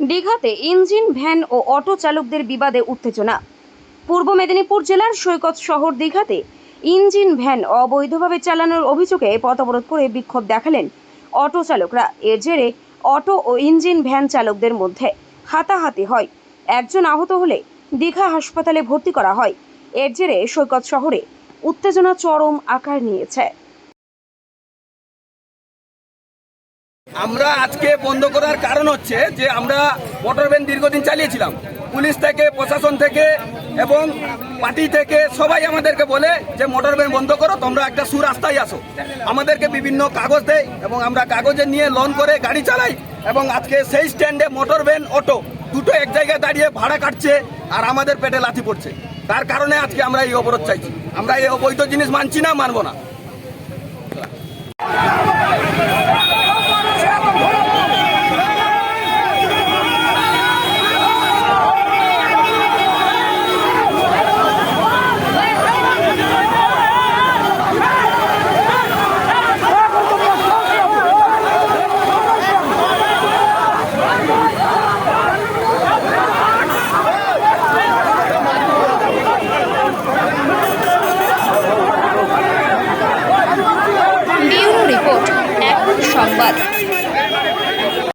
দীঘাতে engine, van ও auto চালকদের বিবাদে উত্তেজনা। পূর্ব মেদিনীপুর জেলার সৈকত শহর দীঘাতে ইঞ্জিন, ভ্যান অবৈধভাবে চালানোর অভিযোগে পথ অবরোধ করে বিক্ষোভ দেখালেন অটো চালকরা। এর জেরে অটো ও ইঞ্জিন, ভ্যান চালকদের মধ্যে হাতাহাতি হয়। একজন আহত হলে দীঘা হাসপাতালে ভর্তি করা হয়। এর জেরে সৈকত শহরে উত্তেজনা চরম আকার নিয়েছে। আমরা আজকে বন্ধ করার কারণ হচ্ছে যে আমরা মোটর ভ্যান দীর্ঘদিন চালিয়েছিলাম। পুলিশ থেকে, প্রশাসন থেকে এবং পার্টি থেকে সবাই আমাদেরকে বলে যে মোটর ভ্যান বন্ধ করো, তোমরা একটা সুরাস্তায় আসো। আমাদেরকে বিভিন্ন কাগজ দেয় এবং আমরা কাগজে নিয়ে লোন করে গাড়ি চালাই এবং আজকে সেই স্ট্যান্ডে মোটর ভ্যান অটো দুটো এক জায়গায় দাঁড়িয়ে ভাড়া কাটছে আর আমাদের পেটে লাথি পড়ছে। তার কারণে আজকে আমরা এই অবরোধ চাইছি। আমরা এই অবৈধ জিনিস মানছি না, মানবো না। but